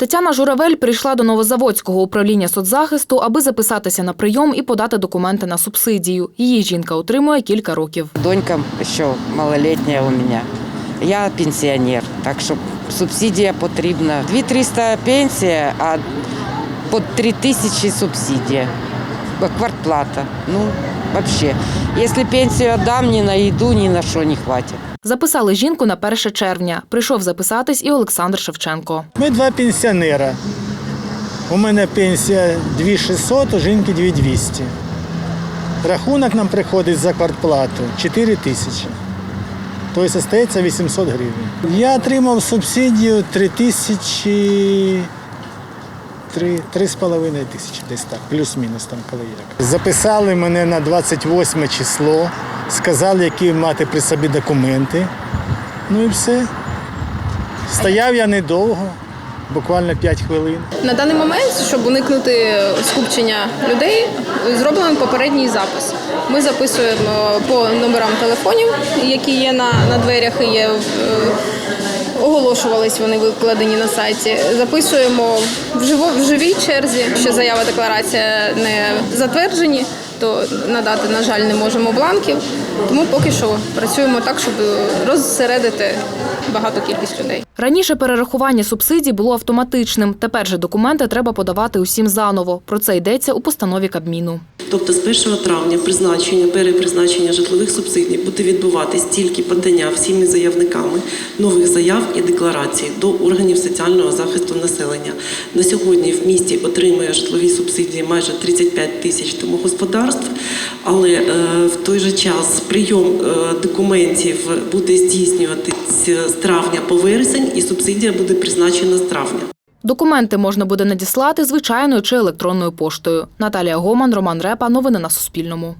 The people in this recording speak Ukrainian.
Тетяна Журавель прийшла до Новозаводського управління соцзахисту, аби записатися на прийом і подати документи на субсидію. Її жінка отримує кілька років. Донька еще малолетняя у меня. Я пенсіонер, так що субсидія потрібна. 2300 пенсія, а по 3000 субсидія. Квартплата. Ну, вообще. Якщо пенсію дам, ні на їду, ні на що не хватить. Записали жінку на 1 червня. Прийшов записатись і Олександр Шевченко. Ми два пенсіонера. У мене пенсія 2600, у жінки 2200. Рахунок нам приходить за квартплату 4 тисячі. Тобто залишається 800 гривень. Я отримав субсидію 3 тисячі. Три, три з половиною тисячі десь так, плюс-мінус там коли як. Записали мене на 28 число, сказали, які мати при собі документи. Ну і все. Стояв я недовго, буквально 5 хвилин. На даний момент, щоб уникнути скупчення людей, зроблений попередній запис. Ми записуємо по номерам телефонів, які є на, на дверях і є е, оголошувались вони викладені на сайті. Записуємо в живо в живій черзі. Що заява декларація не затверджені, то надати, на жаль, не можемо бланків. Тому поки що працюємо так, щоб розсередити багату кількість людей. Раніше перерахування субсидій було автоматичним. Тепер же документи треба подавати усім заново. Про це йдеться у постанові Кабміну. Тобто з 1 травня призначення, перепризначення житлових субсидій буде відбуватись тільки подання всіми заявниками нових заяв і декларацій до органів соціального захисту населення. На сьогодні в місті отримує житлові субсидії майже 35 тисяч домогосподарств, але е, в той же час прийом е, документів буде здійснюватися з травня по вересень, і субсидія буде призначена з травня. Документи можна буде надіслати звичайною чи електронною поштою. Наталія Гоман, Роман Репа. Новини на Суспільному.